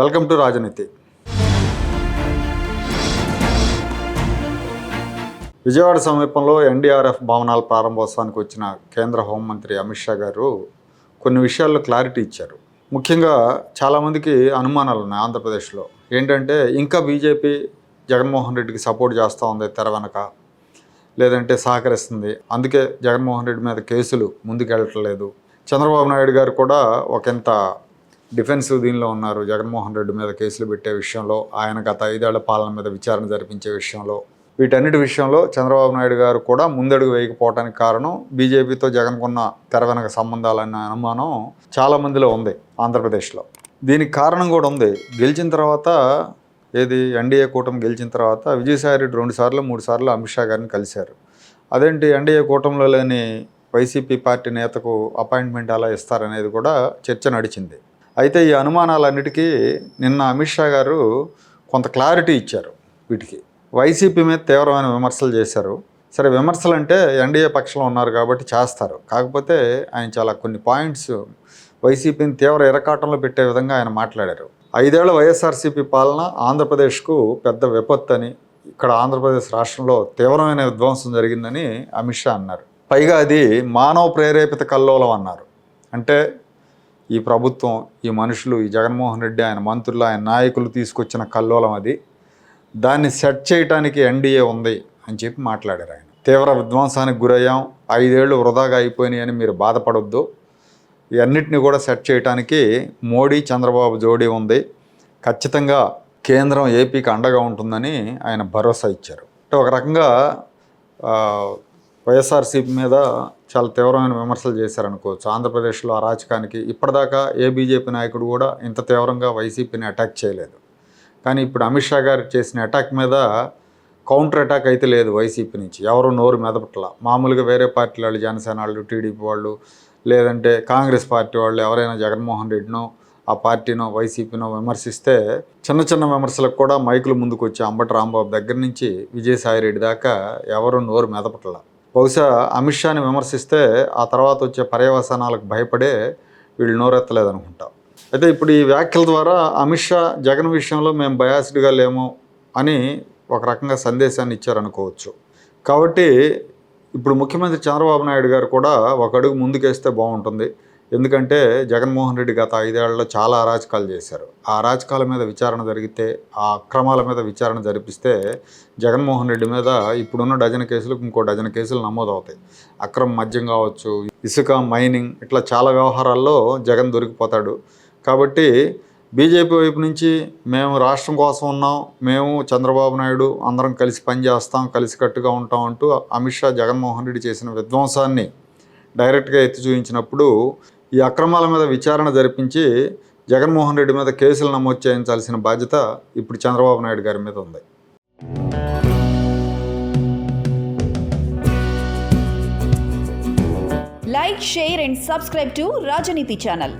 Welcome to రాజనీతి. విజయవాడ సమీపంలో NDRF భవనాల ప్రారంభోత్సవానికి వచ్చిన కేంద్ర హోంమంత్రి అమిత్ షా గారు కొన్ని విషయాల్లో క్లారిటీ ఇచ్చారు. ముఖ్యంగా చాలామందికి అనుమానాలు ఉన్నాయి ఆంధ్రప్రదేశ్లో. ఏంటంటే ఇంకా బీజేపీ జగన్మోహన్ రెడ్డికి సపోర్ట్ చేస్తూ ఉంది తెర వెనక లేదంటే సహకరిస్తుంది. అందుకే జగన్మోహన్ రెడ్డి మీద కేసులు ముందుకెళ్ళట్లేదు. చంద్రబాబు నాయుడు గారు కూడా ఒకంత డిఫెన్సివ్ దీనిలో ఉన్నారు. జగన్మోహన్ రెడ్డి మీద కేసులు పెట్టే విషయంలో ఆయన గత ఐదేళ్ళ పాలన మీద విచారణ జరిపించే విషయంలో వీటన్నిటి విషయంలో చంద్రబాబు నాయుడు గారు కూడా ముందడుగు వేయకపోవడానికి కారణం బీజేపీతో జగన్కున్న తెర వెనక సంబంధాలన్న అనుమానం చాలా మందిలో ఉంది ఆంధ్రప్రదేశ్లో. దీనికి కారణం కూడా ఉంది. గెలిచిన తర్వాత ఏది ఎన్డీఏ కూటమి గెలిచిన తర్వాత విజయసాయి రెడ్డి రెండు సార్లు మూడు సార్లు అమిత్ షా గారిని కలిశారు. అదేంటి ఎన్డీఏ కూటమిలో లేని వైసీపీ పార్టీ నేతకు అపాయింట్మెంట్ అలా ఇస్తారనేది కూడా చర్చ నడిచింది. అయితే ఈ అనుమానాలన్నిటికీ నిన్న అమిత్ షా గారు కొంత క్లారిటీ ఇచ్చారు వీటికి. వైసీపీ మీద తీవ్రమైన విమర్శలు చేశారు. సరే విమర్శలు అంటే ఎన్డీఏ పక్షంలో ఉన్నారు కాబట్టి చేస్తారు. కాకపోతే ఆయన చాలా కొన్ని పాయింట్స్ వైసీపీని తీవ్ర ఇరకాటంలో పెట్టే విధంగా ఆయన మాట్లాడారు. ఐదేళ్ళ వైఎస్ఆర్సీపీ పాలన ఆంధ్రప్రదేశ్కు పెద్ద విపత్తు అని ఇక్కడ ఆంధ్రప్రదేశ్ రాష్ట్రంలో తీవ్రమైన విధ్వంసం జరిగిందని అమిత్ షా అన్నారు. పైగా అది మానవ ప్రేరేపిత కల్లోలం అన్నారు. అంటే ఈ ప్రభుత్వం ఈ మనుషులు ఈ జగన్మోహన్ రెడ్డి ఆయన మంత్రులు ఆయన నాయకులు తీసుకొచ్చిన కల్లోలం అది. దాన్ని సెట్ చేయటానికి ఎన్డీఏ ఉంది అని చెప్పి మాట్లాడారు ఆయన. తీవ్ర విధ్వంసానికి గురయ్యాం. ఐదేళ్ళు వృధాగా అయిపోయినాయి అని మీరు బాధపడొద్దు. ఇవన్నిటిని కూడా సెట్ చేయడానికి మోడీ చంద్రబాబు జోడీ ఉంది. ఖచ్చితంగా కేంద్రం ఏపీకి అండగా ఉంటుందని ఆయన భరోసా ఇచ్చారు. అంటే ఒక రకంగా వైఎస్ఆర్సీపీ మీద చాలా తీవ్రమైన విమర్శలు చేశారనుకోవచ్చు. ఆంధ్రప్రదేశ్లో అరాచకానికి ఇప్పటిదాకా ఏ బీజేపీ నాయకుడు కూడా ఇంత తీవ్రంగా వైసీపీని అటాక్ చేయలేదు. కానీ ఇప్పుడు అమిత్ షా గారు చేసిన అటాక్ మీద కౌంటర్ అటాక్ అయితే లేదు వైసీపీ నుంచి. ఎవరు నోరు మెదపట్ల. మామూలుగా వేరే పార్టీల వాళ్ళు జనసేన వాళ్ళు టీడీపీ వాళ్ళు లేదంటే కాంగ్రెస్ పార్టీ వాళ్ళు ఎవరైనా జగన్మోహన్ రెడ్డినో ఆ పార్టీనో వైసీపీనో విమర్శిస్తే చిన్న చిన్న విమర్శలకు కూడా మైకులు ముందుకు వచ్చి అంబటి రాంబాబు దగ్గర నుంచి విజయసాయి రెడ్డి దాకా ఎవరు నోరు మెదపట్ల. బహుశా అమిత్ షాని విమర్శిస్తే ఆ తర్వాత వచ్చే పర్యవసానాలకు భయపడే వీళ్ళు నోరెత్తలేదనుకుంటా. అయితే ఇప్పుడు ఈ వ్యాఖ్యల ద్వారా అమిత్ షా జగన్ విషయంలో మేము బయాసిడ్గా లేము అని ఒక రకంగా సందేశాన్ని ఇచ్చారనుకోవచ్చు. కాబట్టి ఇప్పుడు ముఖ్యమంత్రి చంద్రబాబు నాయుడు గారు కూడా ఒక అడుగు ముందుకేస్తే బాగుంటుంది. ఎందుకంటే జగన్మోహన్ రెడ్డి గత ఐదేళ్ళలో చాలా అరాచకాలు చేశారు. ఆ అరాచకాల మీద విచారణ జరిగితే ఆ అక్రమాల మీద విచారణ జరిపిస్తే జగన్మోహన్ రెడ్డి మీద ఇప్పుడున్న డజన్ కేసులకు ఇంకో డజన్ కేసులు నమోదవుతాయి. అక్రమ మద్యం కావచ్చు ఇసుక మైనింగ్ ఇట్లా చాలా వ్యవహారాల్లో జగన్ దొరికిపోతాడు. కాబట్టి బీజేపీ వైపు నుంచి మేము రాష్ట్రం కోసం ఉన్నాం మేము చంద్రబాబు నాయుడు అందరం కలిసి పనిచేస్తాం కలిసికట్టుగా ఉంటాం అంటూ అమిత్ షా జగన్మోహన్ రెడ్డి చేసిన విధ్వంసాన్ని డైరెక్ట్గా ఎత్తి చూపించినప్పుడు ఈ అక్రమాల మీద విచారణ జరిపించి జగన్మోహన్ రెడ్డి మీద కేసులు నమోదు చేయించాల్సిన బాధ్యత ఇప్పుడు చంద్రబాబు నాయుడు గారి మీద ఉంది. Like share and subscribe to Rajaneeti channel